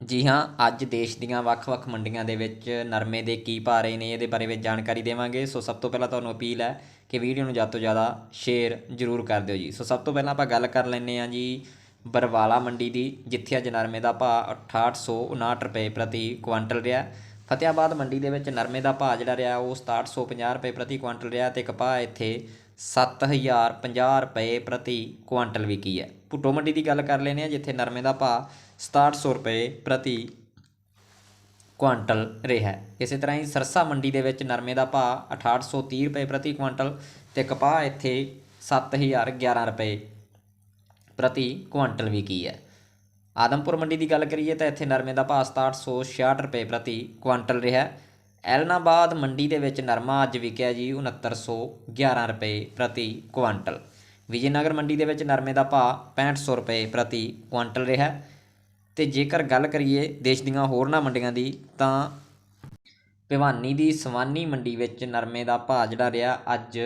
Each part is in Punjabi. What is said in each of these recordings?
ਜੀ ਹਾਂ, ਅੱਜ ਦੇਸ਼ ਦੀਆਂ ਵੱਖ-ਵੱਖ ਮੰਡੀਆਂ ਦੇ ਵਿੱਚ ਨਰਮੇ ਦੇ ਕੀ ਭਾਅ ਰਹੇ ਨੇ, ਇਹਦੇ ਬਾਰੇ ਵਿੱਚ ਜਾਣਕਾਰੀ ਦੇਵਾਂਗੇ। ਸੋ ਸਭ ਤੋਂ ਪਹਿਲਾਂ ਤੁਹਾਨੂੰ ਅਪੀਲ ਹੈ ਕਿ ਵੀਡੀਓ ਨੂੰ ਜ਼ਿਆਦਾ ਤੋਂ ਜ਼ਿਆਦਾ ਸ਼ੇਅਰ ਜ਼ਰੂਰ ਕਰ ਦਿਓ ਜੀ। ਸੋ ਸਭ ਤੋਂ ਪਹਿਲਾਂ ਆਪਾਂ ਗੱਲ ਕਰ ਲੈਂਦੇ ਹਾਂ ਜੀ ਬਰਵਾਲਾ ਮੰਡੀ ਦੀ, ਜਿੱਥੇ ਅੱਜ ਨਰਮੇ ਦਾ ਭਾਅ 6859 ਰੁਪਏ ਪ੍ਰਤੀ ਕੁਆਂਟਲ ਰਿਹਾ। ਫਤਿਆਬਾਦ ਮੰਡੀ ਦੇ ਵਿੱਚ ਨਰਮੇ ਦਾ ਭਾਅ ਜਿਹੜਾ ਰਿਹਾ, ਉਹ 6750 ਰੁਪਏ ਪ੍ਰਤੀ ਕੁਆਂਟਲ ਰਿਹਾ ਤੇ ਕਪਾਹ ਇੱਥੇ 7050 ਰੁਪਏ ਪ੍ਰਤੀ ਕੁਆਂਟਲ ਵਿਕੀ ਹੈ। ਭੁੱਟੋ ਮੰਡੀ ਦੀ ਗੱਲ ਕਰ ਲੈਂਦੇ ਹਾਂ, ਜਿੱਥੇ ਨਰਮੇ ਦਾ ਭਾਅ 6700 ਰੁਪਏ ਪ੍ਰਤੀ ਕੁਆਂਟਲ ਰਿਹਾ ਇਸੇ ਤਰ੍ਹਾਂ ਹੀ ਸਰਸਾ ਮੰਡੀ ਦੇ ਵਿੱਚ ਨਰਮੇ ਦਾ ਭਾਅ 6830 ਰੁਪਏ ਪ੍ਰਤੀ ਕੁਆਂਟਲ ਤੇ ਕਪਾਹ ਇੱਥੇ 7011 ਰੁਪਏ ਪ੍ਰਤੀ ਕੁਆਂਟਲ ਵਿਕੀ ਹੈ। ਆਦਮਪੁਰ ਮੰਡੀ ਦੀ ਗੱਲ ਕਰੀਏ ਤਾਂ ਇੱਥੇ ਨਰਮੇ ਦਾ ਭਾਅ 6766 ਰੁਪਏ ਪ੍ਰਤੀ ਕੁਆਂਟਲ ਰਿਹਾ ਐਲਨਾਬਾਦ ਮੰਡੀ ਦੇ ਵਿੱਚ ਨਰਮਾ ਅੱਜ ਵਿਕਿਆ ਜੀ 6911 ਰੁਪਏ ਪ੍ਰਤੀ ਕੁਆਂਟਲ। ਵਿਜੇਨਗਰ ਮੰਡੀ ਦੇ ਵਿੱਚ ਨਰਮੇ ਦਾ ਭਾਅ 6500 ਰੁਪਏ ਪ੍ਰਤੀ ਕੁਆਂਟਲ ਰਿਹਾ। ਹੈ। ਤੇ ਜੇਕਰ ਗੱਲ ਕਰੀਏ ਦੇਸ਼ ਦੀਆਂ ਹੋਰਨਾਂ ਮੰਡੀਆਂ ਦੀ, ਤਾਂ ਭਿਵਾਨੀ ਦੀ ਸਵਾਨੀ ਮੰਡੀ ਵਿੱਚ ਨਰਮੇ ਦਾ ਭਾਅ ਜਿਹੜਾ ਰਿਹਾ ਅੱਜ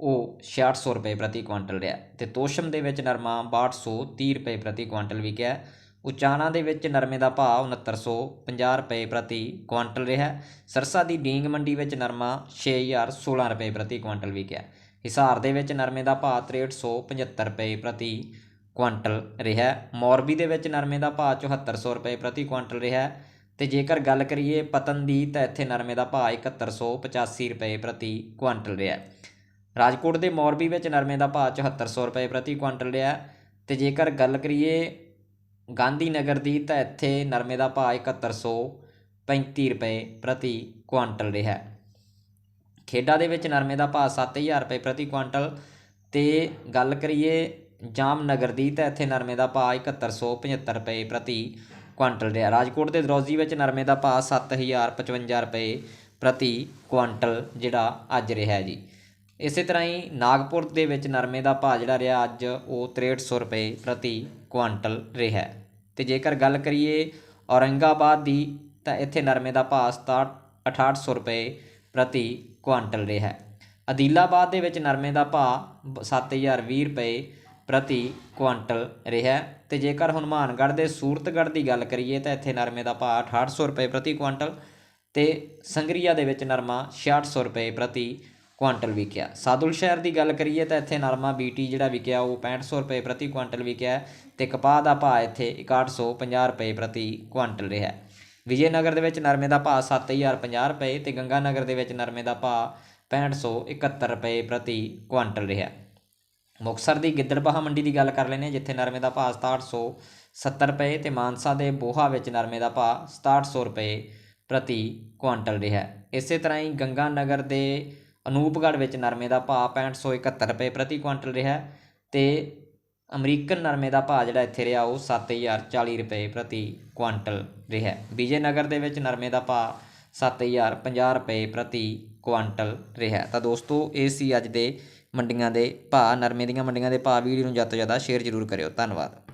ਉਹ 6600 ਰੁਪਏ ਪ੍ਰਤੀ ਕੁਆਂਟਲ ਰਿਹਾ। ਤੇ ਤੋਸ਼ਮ ਦੇ ਵਿੱਚ ਨਰਮਾ 6230 ਰੁਪਏ ਪ੍ਰਤੀ ਕੁਆਂਟਲ ਵਿਕਿਆ। ਉਚਾਣਾ ਦੇ ਵਿੱਚ ਨਰਮੇ ਦਾ ਭਾਅ 6950 ਰੁਪਏ ਪ੍ਰਤੀ ਕੁਆਂਟਲ ਰਿਹਾ। ਸਰਸਾ ਦੀ ਡੀਂਗ ਮੰਡੀ ਵਿੱਚ ਨਰਮਾ 6016 ਰੁਪਏ ਪ੍ਰਤੀ ਕੁਆਂਟਲ ਵਿਕਿਆ। ਹਿਸਾਰ ਦੇ ਵਿੱਚ ਨਰਮੇ ਦਾ ਭਾਅ 6375 ਰੁਪਏ ਪ੍ਰਤੀ ਕੁਆਂਟਲ ਰਿਹਾ। ਮੌਰਬੀ ਦੇ ਵਿੱਚ ਨਰਮੇ ਦਾ ਭਾਅ 7400 ਰੁਪਏ ਪ੍ਰਤੀ ਕੁਆਂਟਲ ਰਿਹਾ। ਤੇ ਜੇਕਰ ਗੱਲ ਕਰੀਏ ਪਤਨ ਦੀ ਤਾਂ ਇੱਥੇ ਨਰਮੇ ਦਾ ਭਾਅ 7185 ਰੁਪਏ ਪ੍ਰਤੀ ਕੁਆਂਟਲ ਰਿਹਾ। ਰਾਜਕੋਟ ਦੇ ਮੌਰਬੀ ਵਿੱਚ ਨਰਮੇ ਦਾ ਭਾਅ 7400 ਰੁਪਏ ਪ੍ਰਤੀ ਕੁਆਂਟਲ ਰਿਹਾ। ਤੇ ਜੇਕਰ ਗੱਲ ਕਰੀਏ ਗਾਂਧੀ ਨਗਰ ਦੀ ਤਾਂ ਇੱਥੇ ਨਰਮੇ ਦਾ ਭਾਅ 7135 ਰੁਪਏ ਪ੍ਰਤੀ ਕੁਆਂਟਲ ਰਿਹਾ। ਖੇਡਾਂ ਦੇ ਵਿੱਚ ਨਰਮੇ ਦਾ ਭਾਅ ਸੱਤ ਹਜ਼ਾਰ ਰੁਪਏ ਪ੍ਰਤੀ ਕੁਆਂਟਲ। ਅਤੇ ਗੱਲ ਕਰੀਏ ਜਾਮਨਗਰ ਦੀ ਤਾਂ ਇੱਥੇ ਨਰਮੇ ਦਾ ਭਾਅ 7175 ਰੁਪਏ ਪ੍ਰਤੀ ਕੁਆਂਟਲ ਰਿਹਾ। ਰਾਜਕੋਟ ਦੇ ਦਰੋਜ਼ੀ ਵਿੱਚ ਨਰਮੇ ਦਾ ਭਾਅ 7055 ਰੁਪਏ ਪ੍ਰਤੀ ਕੁਆਂਟਲ ਜਿਹੜਾ ਅੱਜ ਰਿਹਾ ਜੀ। ਇਸੇ ਤਰ੍ਹਾਂ ਹੀ ਨਾਗਪੁਰ ਦੇ ਵਿੱਚ ਨਰਮੇ ਦਾ ਭਾਅ ਜਿਹੜਾ ਰਿਹਾ ਅੱਜ ਉਹ 6300 ਰੁਪਏ ਪ੍ਰਤੀ ਕੁਆਂਟਲ ਰਿਹਾ ਤੇ ਜੇਕਰ ਗੱਲ ਕਰੀਏ ਔਰੰਗਾਬਾਦ ਦੀ, ਤਾਂ ਇੱਥੇ ਨਰਮੇ ਦਾ ਭਾਅ 67 6800 ਰੁਪਏ ਪ੍ਰਤੀ ਕੁਆਂਟਲ ਰਿਹਾ ਅਦੀਲਾਬਾਦ ਦੇ ਵਿੱਚ ਨਰਮੇ ਦਾ ਭਾਅ 7020 ਰੁਪਏ ਪ੍ਰਤੀ ਕੁਆਂਟਲ ਰਿਹਾ ਤੇ ਜੇਕਰ ਹਨੂਮਾਨਗੜ੍ਹ ਦੇ ਸੂਰਤਗੜ੍ਹ ਦੀ ਗੱਲ ਕਰੀਏ, ਤਾਂ ਇੱਥੇ ਨਰਮੇ ਦਾ ਭਾਅ 6800 ਰੁਪਏ ਪ੍ਰਤੀ ਕੁਆਂਟਲ ਤੇ ਸੰਗਰੀਆ ਦੇ ਵਿੱਚ ਨਰਮਾ 6600 ਰੁਪਏ ਪ੍ਰਤੀ ਕੁਆਂਟਲ ਵਿਕਿਆ। ਸਾਦੁਲ ਸ਼ਹਿਰ ਦੀ ਗੱਲ ਕਰੀਏ ਤਾਂ ਇੱਥੇ ਨਰਮਾ ਬੀਟੀ ਜਿਹੜਾ ਵਿਕਿਆ, ਉਹ 6500 ਰੁਪਏ ਪ੍ਰਤੀ ਕੁਆਂਟਲ ਵਿਕਿਆ ਤੇ ਕਪਾਹ ਦਾ ਭਾਅ ਇੱਥੇ 6150 ਰੁਪਏ ਪ੍ਰਤੀ ਕੁਆਂਟਲ ਰਿਹਾ ਵਿਜੇਨਗਰ ਦੇ ਵਿੱਚ ਨਰਮੇ ਦਾ ਭਾਅ 7050 ਰੁਪਏ ਤੇ ਗੰਗਾਨਗਰ ਦੇ ਵਿੱਚ ਨਰਮੇ ਦਾ ਭਾਅ 6571 ਰੁਪਏ ਪ੍ਰਤੀ ਕੁਆਂਟਲ ਰਿਹਾ ਮੁਕਸਰ ਦੀ ਗਿੱਦੜਬਾਹਾ ਮੰਡੀ ਦੀ ਗੱਲ ਕਰ ਲੈਂਦੇ ਹਾਂ, ਜਿੱਥੇ ਨਰਮੇ ਦਾ ਭਾਅ 6770 ਰੁਪਏ ਤੇ ਮਾਨਸਾ ਦੇ ਬੋਹਾ ਵਿੱਚ ਨਰਮੇ ਦਾ ਭਾਅ 6700 ਰੁਪਏ ਪ੍ਰਤੀ ਕੁਆਂਟਲ ਰਿਹਾ ਇਸੇ ਤਰ੍ਹਾਂ ਹੀ ਗੰਗਾ ਨਗਰ ਦੇ ਅਨੂਪਗੜ੍ਹ ਵਿੱਚ ਨਰਮੇ ਦਾ ਭਾਅ 6571 ਰੁਪਏ ਪ੍ਰਤੀ ਕੁਆਂਟਲ ਰਿਹਾ ਅਤੇ ਅਮਰੀਕਨ ਨਰਮੇ ਦਾ ਭਾਅ ਜਿਹੜਾ ਇੱਥੇ ਰਿਹਾ ਉਹ 7040 ਰੁਪਏ ਪ੍ਰਤੀ ਕੁਆਂਟਲ ਰਿਹਾ। ਵਿਜੇ ਨਗਰ ਦੇ ਵਿੱਚ ਨਰਮੇ ਦਾ ਭਾਅ 7050 ਰੁਪਏ ਪ੍ਰਤੀ ਕੁਆਂਟਲ ਰਿਹਾ। ਤਾਂ ਦੋਸਤੋ, ਇਹ ਸੀ ਅੱਜ ਦੇ ਮੰਡੀਆਂ ਦੇ ਭਾਅ, ਨਰਮੇ ਦੀਆਂ ਮੰਡੀਆਂ ਦੇ ਭਾਅ ਵੀਡੀਓ ਨੂੰ ਜ਼ਿਆਦਾ ਤੋਂ ਜ਼ਿਆਦਾ ਸ਼ੇਅਰ ਜ਼ਰੂਰ ਕਰਿਓ। ਧੰਨਵਾਦ।